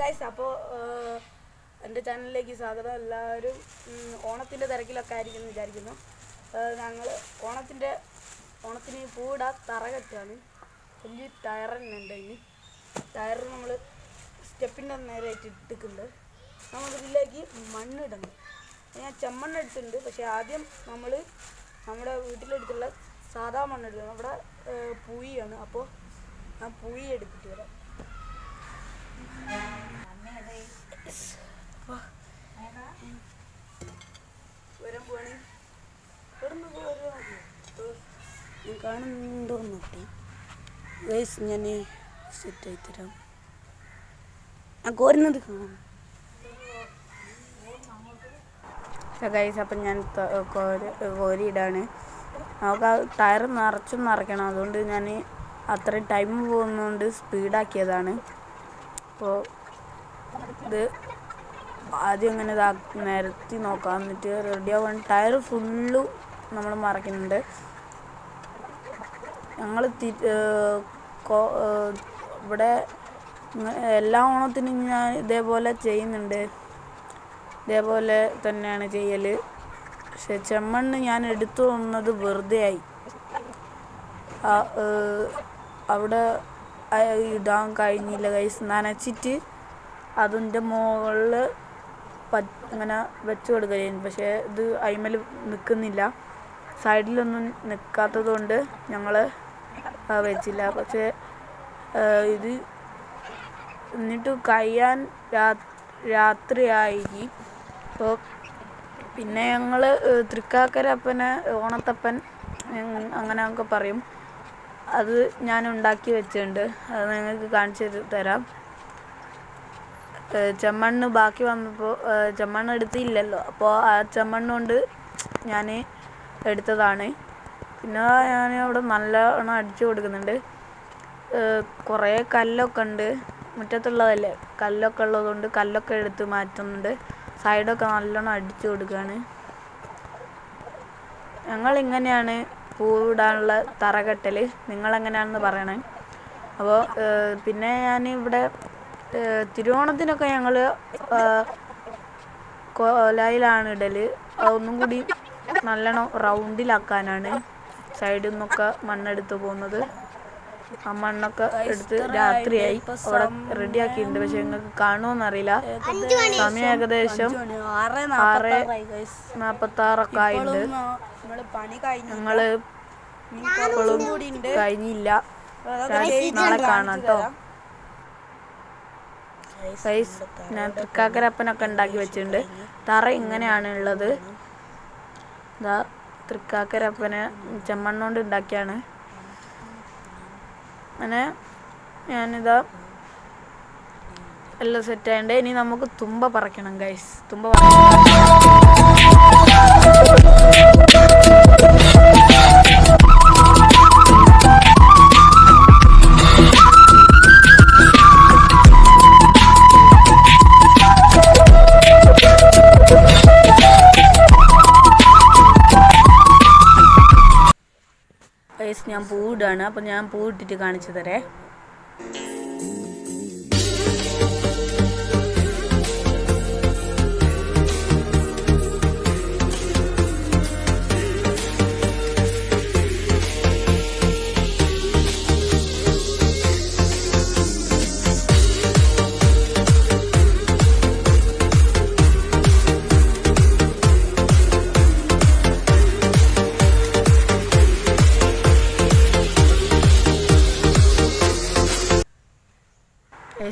Guys അപ്പോൾ എന്റെ ചാനലിലേക്ക് സ്വാഗതം. എല്ലാവരും ഓണത്തിന്റെ തിരക്കിലൊക്കെ ആയിരിക്കും എന്ന് വിചാരിക്കുന്നു. ഞങ്ങൾ ഓണത്തിന്റെ ഓണത്തിന് പൂട തറ കെട്ടാണ് വലിയ ഉണ്ട് ഇനി. ടയർ നമ്മൾ സ്റ്റെപ്പിന്റെ നേരെയായിട്ട് ഇട്ടിട്ടുണ്ട്. നമ്മൾ ഇതിലേക്ക് മണ്ണിടണം. ഞാൻ ചെമ്മണ്ണ് എടുത്തിട്ടുണ്ട്. പക്ഷേ ആദ്യം നമ്മൾ നമ്മുടെ വീട്ടിലെടുത്തുള്ള സാധാ മണ്ണെടുക്കുന്നു അവിടെ പൂയാണ് അപ്പോൾ ഞാൻ പൂയി എടുത്തിട്ട് വരാം. ഞാൻ കാണുന്നുണ്ടോ നോക്കി ഗൈസ് ഞാൻ സെറ്റ് ആയി തരാം. ഞാൻ കോരുന്നത് കാണാം. ഗൈസ് അപ്പം ഞാൻ കോരിയിടാണ് നമുക്ക് ആ ടയർ നിറച്ചും നിറയ്ക്കണം. അതുകൊണ്ട് ഞാൻ അത്രയും ടൈം പോകുന്നതുകൊണ്ട് സ്പീഡാക്കിയതാണ് അപ്പോൾ ഇത് ആദ്യം ഇങ്ങനെ ഇതാ നിരത്തി നോക്കാം. എന്നിട്ട് റെഡി ആവാൻ ടയർ ഫുള്ള് നമ്മൾ മറക്കുന്നുണ്ട് ഞങ്ങൾ ഇവിടെ എല്ലാ ഓണത്തിനും ഞാൻ ഇതേപോലെ ചെയ്യുന്നുണ്ട്. ഇതേപോലെ തന്നെയാണ് ചെയ്യൽ പക്ഷെ ചെമ്മണ്ണ് ഞാൻ എടുത്തു വന്നത് വെറുതെ ആയി. അവിടെ ഇടാൻ കഴിഞ്ഞില്ല കൈസ് നനച്ചിട്ട് അതിന്റെ മുകളിൽ ഇങ്ങനെ വെച്ച് കൊടുക്കുകയായിരുന്നു പക്ഷേ ഇത് അയിമൽ നിൽക്കുന്നില്ല സൈഡിലൊന്നും നിൽക്കാത്തത് കൊണ്ട് ഞങ്ങൾ വെച്ചില്ല. പക്ഷേ ഇത് എന്നിട്ട് കഴിയാൻ രാത്രിയായി. അപ്പോൾ പിന്നെ ഞങ്ങൾ തൃക്കാക്കരപ്പനെ ഓണത്തപ്പൻ അങ്ങനെ അങ്ങനെയൊക്കെ പറയും. അത് ഞാൻ ഉണ്ടാക്കി വെച്ചിട്ടുണ്ട്. അത് നിങ്ങൾക്ക് കാണിച്ചു തരാം. ചെമ്മണ്ണ് ബാക്കി വന്നപ്പോൾ ചെമ്മണ്ണ് എടുത്തില്ലല്ലോ. അപ്പോൾ ആ ചെമ്മണ്ണ് കൊണ്ട് ഞാൻ എടുത്തതാണ്. പിന്നെ ഞാൻ അവിടെ നല്ലോണം അടിച്ചു കൊടുക്കുന്നുണ്ട്. കുറേ കല്ലൊക്കെ ഉണ്ട്. മുറ്റത്തുള്ളതല്ലേ? കല്ലൊക്കെ ഉള്ളതുകൊണ്ട് കല്ലൊക്കെ എടുത്ത് മാറ്റുന്നുണ്ട്. സൈഡൊക്കെ നല്ലോണം അടിച്ചു കൊടുക്കുകയാണ് ഞങ്ങൾ ഇങ്ങനെയാണ് പൂവിടാനുള്ള തറകെട്ടൽ നിങ്ങളെങ്ങനെയാണെന്ന് പറയണേ. അപ്പോൾ പിന്നെ ഞാൻ ഇവിടെ തിരുവോണത്തിനൊക്കെ ഞങ്ങൾ കോലായിലാണ് ഇടൽ അതൊന്നും കൂടി നല്ലോണം റൗണ്ടിലാക്കാനാണ് സൈഡിൽ നിന്നൊക്കെ മണ്ണെടുത്ത് പോകുന്നത്. ആ മണ്ണൊക്കെ എടുത്ത് രാത്രിയായി. അവിടെ റെഡിയാക്കിയിട്ടുണ്ട്. പക്ഷെ ഞങ്ങൾക്ക് കാണുമെന്നറിയില്ല സമയം ഏകദേശം ആറ് നാൽപ്പത്തി ആറൊക്കെ ആയിട്ടുണ്ട് കഴിഞ്ഞു ഞങ്ങൾ ഇപ്പോഴും കഴിഞ്ഞില്ല. നാളെ കാണാം കേട്ടോ സൈസ് ഞാൻ തൃക്കാക്കരപ്പനൊക്കെ ഉണ്ടാക്കി വെച്ചിട്ടുണ്ട്. തറ ഇങ്ങനെയാണ് ഉള്ളത് ഇതാ തൃക്കാക്കരപ്പന് ചെമ്മണ്ണോണ്ട് ഉണ്ടാക്കിയാണ് അങ്ങനെ ഞാനിതാ എല്ലാം സെറ്റ് ആയതുകൊണ്ട് ഇനി നമുക്ക് തുമ്പ പറക്കണം ഗൈസ് തുമ്പ പറിക്കണം. ഞാൻ അപ്പോൾ അപ്പം ഞാൻ പൂ ഇട്ടിട്ട് കാണിച്ചു തരേ.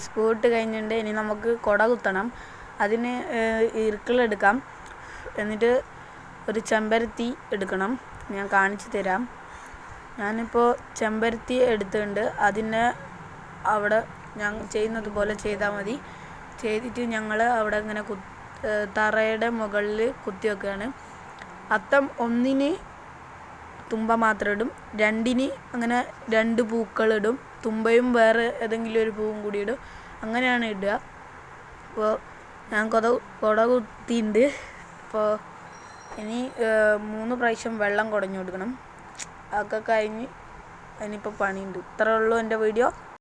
സ്കൂട്ട് കഴിഞ്ഞിട്ടുണ്ട് ഇനി നമുക്ക് കുട കുത്തണം. അതിന് ഇറുക്കളെടുക്കാം എന്നിട്ട് ഒരു ചെമ്പരത്തി എടുക്കണം. ഞാൻ കാണിച്ചു തരാം. ഞാനിപ്പോൾ ചെമ്പരത്തി എടുത്തിട്ടുണ്ട് അതിനെ അവിടെ ഞാൻ ചെയ്യുന്നത് പോലെ ചെയ്താൽ മതി. ചെയ്തിട്ട് ഞങ്ങൾ അവിടെ ഇങ്ങനെ കു തറയുടെ മുകളിൽ കുത്തി വെക്കുകയാണ് അത്തം ഒന്നിന് തുമ്പ മാത്രം ഇടും. രണ്ടിന് അങ്ങനെ രണ്ട് പൂക്കളിടും. തുമ്പയും വേറെ ഏതെങ്കിലും ഒരു പൂവും കൂടി ഇടും. അങ്ങനെയാണ് ഇടുക. അപ്പോൾ ഞാൻ കൊത കുട കുത്തിയിട്ടുണ്ട് അപ്പോൾ ഇനി മൂന്ന് പ്രാവശ്യം വെള്ളം കുടഞ്ഞു കൊടുക്കണം. അതൊക്കെ കഴിഞ്ഞ് ഇനിയിപ്പോൾ പണിയുണ്ട്. ഇത്രയേ ഉള്ളൂ എന്റെ വീഡിയോ.